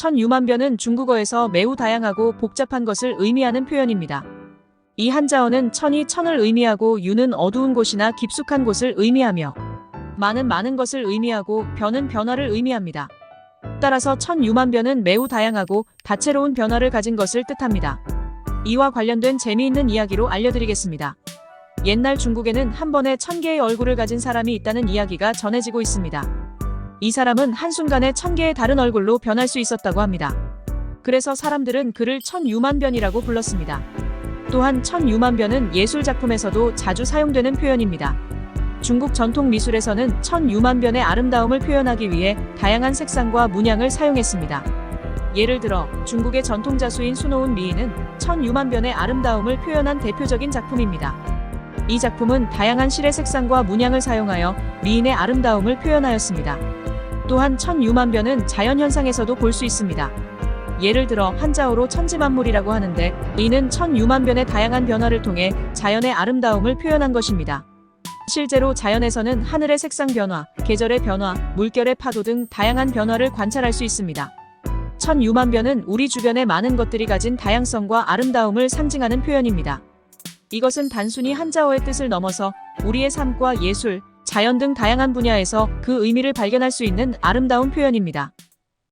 천유만변은 중국어에서 매우 다양하고 복잡한 것을 의미하는 표현입니다. 이 한자어는 천이 천을 의미하고 유는 어두운 곳이나 깊숙한 곳을 의미하며 많은 많은 것을 의미하고 변은 변화를 의미합니다. 따라서 천유만변은 매우 다양하고 다채로운 변화를 가진 것을 뜻합니다. 이와 관련된 재미있는 이야기로 알려드리겠습니다. 옛날 중국에는 한 번에 천 개의 얼굴을 가진 사람이 있다는 이야기가 전해지고 있습니다. 이 사람은 한순간에 천 개의 다른 얼굴로 변할 수 있었다고 합니다. 그래서 사람들은 그를 천유만변이라고 불렀습니다. 또한 천유만변은 예술 작품에서도 자주 사용되는 표현입니다. 중국 전통 미술에서는 천유만변의 아름다움을 표현하기 위해 다양한 색상과 문양을 사용했습니다. 예를 들어 중국의 전통 자수인 수노운 미인은 천유만변의 아름다움을 표현한 대표적인 작품입니다. 이 작품은 다양한 실의 색상과 문양을 사용하여 미인의 아름다움을 표현하였습니다. 또한 천유만변은 자연현상에서도 볼 수 있습니다. 예를 들어 한자어로 천지만물이라고 하는데 이는 천유만변의 다양한 변화를 통해 자연의 아름다움을 표현한 것입니다. 실제로 자연에서는 하늘의 색상 변화, 계절의 변화, 물결의 파도 등 다양한 변화를 관찰할 수 있습니다. 천유만변은 우리 주변의 많은 것들이 가진 다양성과 아름다움을 상징하는 표현입니다. 이것은 단순히 한자어의 뜻을 넘어서 우리의 삶과 예술, 자연 등 다양한 분야에서 그 의미를 발견할 수 있는 아름다운 표현입니다.